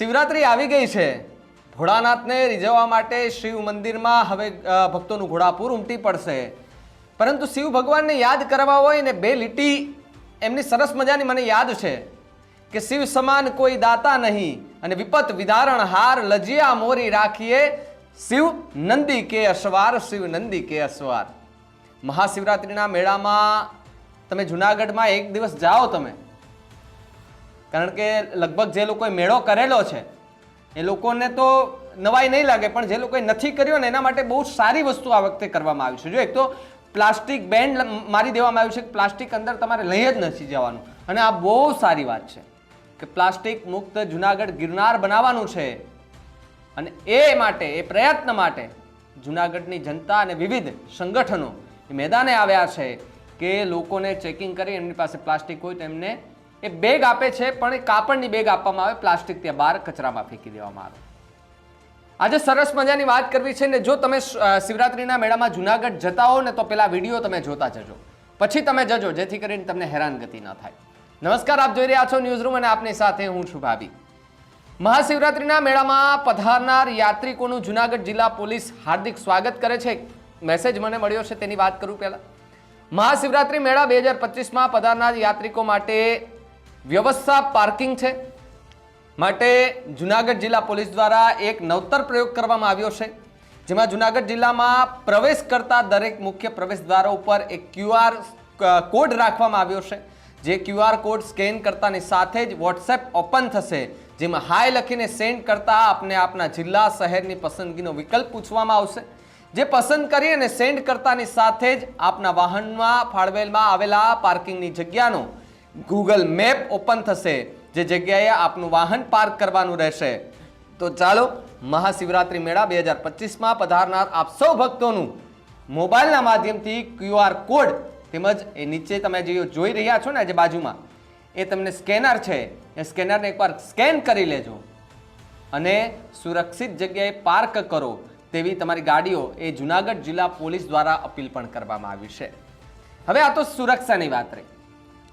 શિવરાત્રી આવી ગઈ છે. ભોળાનાથને રીઝવવા માટે શિવ મંદિરમાં હવે ભક્તોનું ઘોડાપૂર ઉમટી પડશે. પરંતુ શિવ ભગવાનને યાદ કરવા હોય ને બે લીટી, એમની સરસ મજાની મને યાદ છે કે શિવ સમાન કોઈ દાતા નહીં અને વિપત વિધારણ હાર લજિયા મોરી રાખીએ શિવ નંદી કે અસવાર શિવ નંદી કે અસવાર મહાશિવરાત્રિના મેળામાં તમે જુનાગઢમાં એક દિવસ જાઓ તમે. કારણ કે લગભગ જે લોકોએ મેળો કરેલો છે, એ લોકોને તો નવાઈ નહીં લાગે, પણ જે લોકોએ નથી કર્યો ને એના માટે બહુ સારી વસ્તુ આ વખતે કરવામાં આવી છે. જો એક તો પ્લાસ્ટિક બેન્ડ મારી દેવામાં આવ્યું છે કે પ્લાસ્ટિક અંદર તમારે લઈ જ નથી જવાનું. અને આ બહુ સારી વાત છે કે પ્લાસ્ટિક મુક્ત જુનાગઢ ગિરનાર બનાવવાનું છે. અને એ માટે, એ પ્રયત્ન માટે જુનાગઢની જનતા અને વિવિધ સંગઠનો મેદાને આવ્યા છે કે લોકોને ચેકિંગ કરી, એમની પાસે પ્લાસ્ટિક હોય તો એમને એ બેગ આપે છે, પણ એ કાપડની બેગ આપવામાં આવે, પ્લાસ્ટિક ત્યાં બહાર કચરામાં ફેંકી દેવામાં આવે. આજે સરસ મજાની વાત કરવી છે ને, જો તમે શિવરાત્રિના મેળામાં જુનાગઢ જતા હો ને, તો પેલા વીડિયો તમે જોતા જજો. પછી તમે જજો, જેથી કરીને તમને હેરાનગતિ ન થાય. નમસ્કાર, આપ જોઈ રહ્યા છો ન્યૂઝ રૂમ અને આપની સાથે હું છું ભાભી. મહાશિવરાત્રિના મેળામાં પધારનાર યાત્રિકોનું જુનાગઢ જિલ્લા પોલીસ હાર્દિક સ્વાગત કરે છે. મેસેજ મને મળ્યો છે, તેની વાત કરું પહેલા. મહાશિવરાત્રિ મેળા બે હજાર પચીસમાં પધારનાર યાત્રિકો માટે વ્યવસ્થા પાર્કિંગ છે. માટે જુનાગઢ જિલ્લા પોલીસ દ્વારા એક નવતર પ્રયોગ કરવામાં આવ્યો છે. જેમાં જુનાગઢ જિલ્લામાં પ્રવેશ કરતા દરેક મુખ્ય પ્રવેશ દ્વારા ઉપર એક ક્યુઆર કોડ રાખવામાં આવ્યો છે. જે ક્યુઆર કોડ સ્કેન કરતાની સાથે જ વોટ્સએપ ઓપન થશે. જેમાં હાય લખીને સેન્ડ કરતા આપને આપના જિલ્લા શહેરની પસંદગીનો વિકલ્પ પૂછવામાં આવશે. જે પસંદ કરી અને સેન્ડ કરતાની સાથે જ આપના વાહનમાં, ફાળવેલમાં આવેલા પાર્કિંગની જગ્યાનો ગૂગલ મેપ ઓપન થશે, જે જગ્યાએ આપનું વાહન પાર્ક કરવાનું રહેશે. તો ચાલો, મહાશિવરાત્રિ મેળા બે હજાર પચીસમાં પધારનાર આપ સૌ ભક્તોનું મોબાઈલના માધ્યમથી ક્યુઆર કોડ તેમજ એ નીચે તમે જે જોઈ રહ્યા છો ને જે બાજુમાં, એ તમને સ્કેનર છે. એ સ્કેનરને એકવાર સ્કેન કરી લેજો અને સુરક્ષિત જગ્યાએ પાર્ક કરો તેવી તમારી ગાડીઓ એ જુનાગઢ જિલ્લા પોલીસ દ્વારા અપીલ પણ કરવામાં આવી છે. હવે આ તો સુરક્ષાની વાત રહી.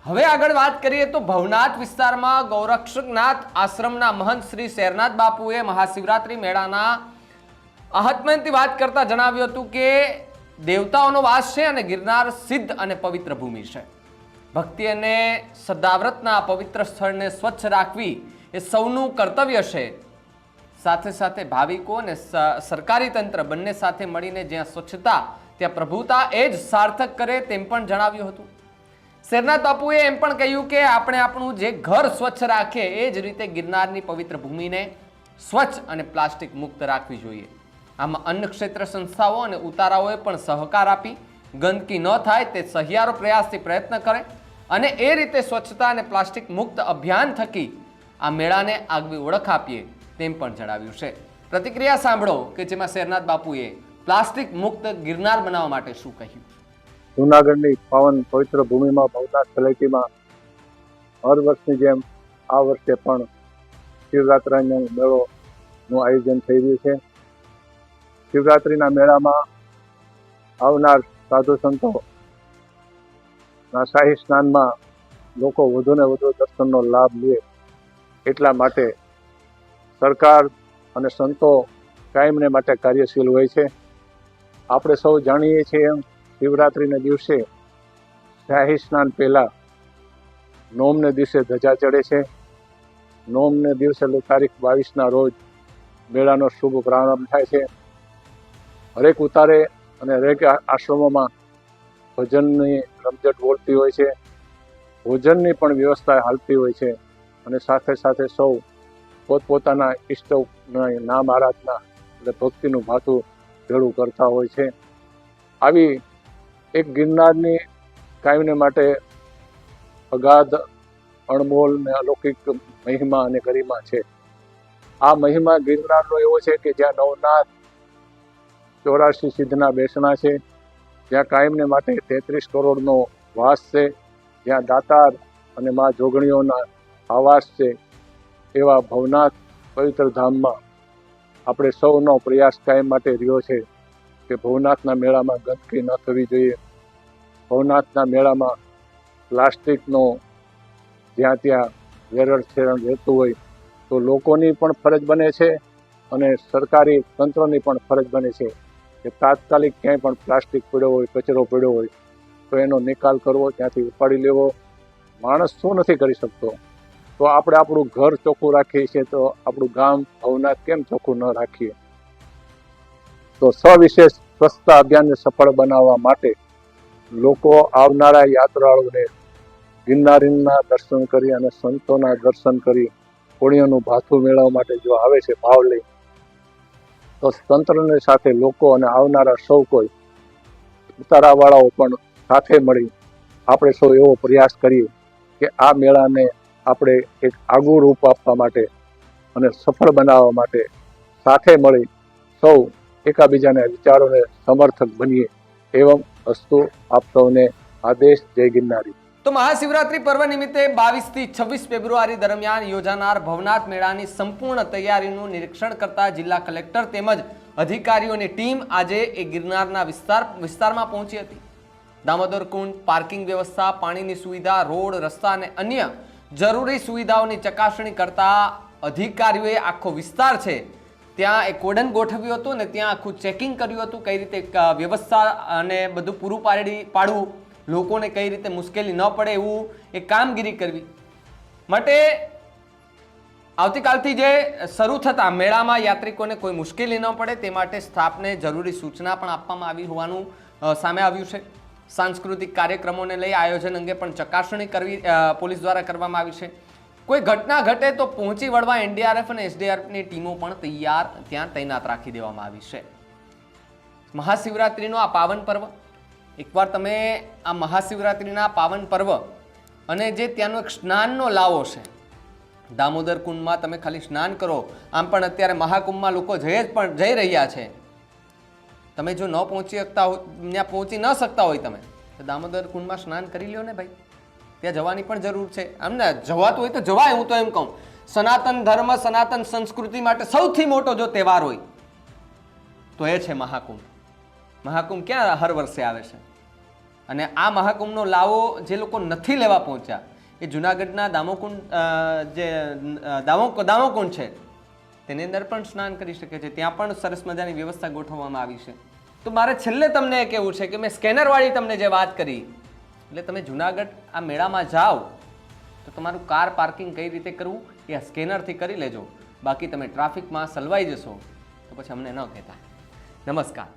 હવે આગળ વાત કરીએ તો ભવનાથ વિસ્તારમાં ગૌરક્ષકનાથ આશ્રમના મહંત શ્રી શેરનાથ બાપુએ મહાશિવરાત્રિ મેળાના આહતમયથી વાત કરતા જણાવ્યું હતું કે દેવતાઓનો વાસ છે અને ગિરનાર સિદ્ધ અને પવિત્ર ભૂમિ છે. ભક્તિ અને સદાવ્રતના પવિત્ર સ્થળને સ્વચ્છ રાખવી એ સૌનું કર્તવ્ય છે. સાથે સાથે ભાવિકો અને સરકારી તંત્ર બંને સાથે મળીને જ્યાં સ્વચ્છતા, ત્યાં પ્રભુતા એ જ સાર્થક કરે તેમ પણ જણાવ્યું હતું. શેરનાથ બાપુએ એમ પણ કહ્યું કે આપણે આપણું જે ઘર સ્વચ્છ રાખે, એ જ રીતે ગિરનારની પવિત્ર ભૂમિને સ્વચ્છ અને પ્લાસ્ટિક મુક્ત રાખવી જોઈએ. આમાં અન્ન ક્ષેત્ર સંસ્થાઓ અને ઉતારાઓએ પણ સહકાર આપી, ગંદકી ન થાય તે સહિયારો પ્રયાસથી પ્રયત્ન કરે અને એ રીતે સ્વચ્છતા અને પ્લાસ્ટિક મુક્ત અભિયાન થકી આ મેળાને આગવી ઓળખ આપીએ તેમ પણ જણાવ્યું છે. પ્રતિક્રિયા સાંભળો કે જેમાં શેરનાથ બાપુએ પ્લાસ્ટિક મુક્ત ગિરનાર બનાવવા માટે શું કહ્યું. જુનાગઢની પાવન પવિત્ર ભૂમિમાં ભવનાથ તલેટીમાં હર વર્ષની જેમ આ વર્ષે પણ શિવરાત્રિનો મેળોનું આયોજન થઈ રહ્યું છે. શિવરાત્રિના મેળામાં આવનાર સાધુ સંતો ના શાહી સ્નાનમાં લોકો વધુને વધુ દર્શનનો લાભ લે એટલા માટે સરકાર અને સંતો કાયમને માટે કાર્યશીલ હોય છે. આપણે સૌ જાણીએ છીએ એમ શિવરાત્રિના દિવસે શાહી સ્નાન પહેલાં નોમને દિવસે ધજા ચડે છે. નોમને દિવસે એટલે તારીખ બાવીસના રોજ મેળાનો શુભ પ્રારંભ થાય છે. હરેક ઉતારે અને હરેક આશ્રમોમાં ભજનની રમઝટ બોલતી હોય છે. ભોજનની પણ વ્યવસ્થા હાલતી હોય છે અને સાથે સાથે સૌ પોતપોતાના ઈષ્ટના નામ આરાધના એટલે ભક્તિનું ભાથું ભેળું કરતા હોય છે. આવી એક ગિરનારની કાયમને માટે અગાધ અણમોલ ને અલૌકિક મહિમા અને ગરિમા છે. આ મહિમા ગિરનારનો એવો છે કે જ્યાં નવનાથ ચોરાશી સિદ્ધના બેસણા છે, જ્યાં કાયમને માટે તેત્રીસ કરોડનો વાસ છે, જ્યાં દાતાર અને મા જોગણીઓના આવાસ છે, એવા ભવનાથ પવિત્ર ધામમાં આપણે સૌનો પ્રયાસ કાયમ માટે રહ્યો છે. કે ભવનાથના મેળામાં ગંદકી ન થવી જોઈએ. ભવનાથના મેળામાં પ્લાસ્ટિકનો જ્યાં ત્યાં વેરણ છેરણ રહેતું હોય, તો લોકોની પણ ફરજ બને છે અને સરકારી તંત્રની પણ ફરજ બને છે કે તાત્કાલિક ક્યાંય પણ પ્લાસ્ટિક પડ્યો હોય, કચરો પડ્યો હોય, તો એનો નિકાલ કરવો, ત્યાંથી ઉપાડી લેવો. માણસ શું નથી કરી શકતો? તો આપણે આપણું ઘર ચોખ્ખું રાખીએ છીએ તો આપણું ગામ ભવનાથ કેમ ચોખ્ખું ન રાખીએ? તો સવિશેષ સ્વચ્છતા અભિયાનને સફળ બનાવવા માટે લોકો આવનારા યાત્રાળુઓને ગિરનારીના દર્શન કરી અને સંતોના દર્શન કરી પુણ્યનું ભાથું મેળવવા માટે જો આવે છે ભાવ લઈ, તો તંત્રની સાથે લોકો અને આવનારા સૌ કોઈ ઉતારાવાળાઓ પણ સાથે મળી આપણે સૌ એવો પ્રયાસ કરીએ કે આ મેળાને આપણે એક આગવું રૂપ આપવા માટે અને સફળ બનાવવા માટે સાથે મળી સૌ એકાબીજાના વિચારોને સમર્થક બનીએ એવમ અસ્તુ આપ સૌને આદેશ જય ગિરનારી. તો મહાશિવરાત્રી પર્વ નિમિત્તે બાવીસથી છવ્વીસ ફેબ્રુઆરી દરમિયાન યોજાનાર ભવનાથ મેળાની સંપૂર્ણ તૈયારીનું નિરીક્ષણ કરતા જિલ્લા કલેક્ટર તેમજ અધિકારીઓની ટીમ આજે એ ગિરનારના વિસ્તાર, વિસ્તારમાં પહોંચી હતી. દામોદર કુંડ, પાર્કિંગ વ્યવસ્થા, પાણીની સુવિધા, રોડ, રસ્તા અને અન્ય જરૂરી સુવિધાઓની ચકાસણી કરતા અધિકારીઓએ આખો વિસ્તાર છે ત્યાં એક કોડન ગોઠવ્યું હતું ને ત્યાં આખું ચેકિંગ કર્યું હતું કઈ રીતે વ્યવસ્થા અને બધું પૂરું પાડી, પાડવું, લોકોને કઈ રીતે મુશ્કેલી ન પડે એવું એ કામગીરી કરવી. માટે આવતીકાલથી જે શરૂ થતા મેળામાં યાત્રિકોને કોઈ મુશ્કેલી ન પડે તે માટે સ્ટાફને જરૂરી સૂચના પણ આપવામાં આવી હોવાનું સામે આવ્યું છે. સાંસ્કૃતિક કાર્યક્રમોને લઈ આયોજન અંગે પણ ચકાસણી કરવી પોલીસ દ્વારા કરવામાં આવી છે. કોઈ ઘટના ઘટે તો પહોંચી વળવા એનડીઆરએફ અને એસડીઆરએફની ટીમો પણ તૈયાર, ત્યાં તૈનાત રાખી દેવામાં આવી છે. મહાશિવરાત્રિનો આ પાવન પર્વ. એકવાર તમે આ મહાશિવરાત્રિના પાવન પર્વ અને જે ત્યાંનો એક સ્નાનનો લાવો છે, દામોદર કુંડમાં તમે ખાલી સ્નાન કરો, આમ પણ અત્યારે મહાકુંભમાં લોકો જઈ જ પણ, જઈ રહ્યા છે. તમે જો ન પહોંચી શકતા ત્યાં પહોંચી ન શકતા હોય તમે, તો દામોદર કુંડમાં સ્નાન કરી લ્યો ને ભાઈ. ત્યાં જવાની પણ જરૂર છે. આમ ને જવાતું હોય તો જવાય હું તો એમ કહું. સનાતન ધર્મ, સનાતન સંસ્કૃતિ માટે સૌથી મોટો જો તહેવાર હોય, તો એ છે મહાકુંભ. મહાકુંભ ક્યાં હર વર્ષે આવે છે? અને આ મહાકુંભનો લાવો જે લોકો નથી લેવા પહોંચ્યા, એ જુનાગઢના દામોકુંડ જે દામો દામોકુંડ છે, તેની અંદર પણ સ્નાન કરી શકે છે. ત્યાં પણ સરસ મજાની વ્યવસ્થા ગોઠવવામાં આવી છે. તો મારે છેલ્લે તમને એ કહેવું છે કે મેં સ્કેનરવાળી તમને જે વાત કરી એટલે તમે જુનાગઢ આ મેળામાં જાઓ, તો તમારું કાર પાર્કિંગ કઈ રીતે કરવું એ સ્કેનરથી કરી લેજો. બાકી તમે ટ્રાફિકમાં સલવાઈ જશો, તો પછી અમને ન કહેતા. નમસ્કાર.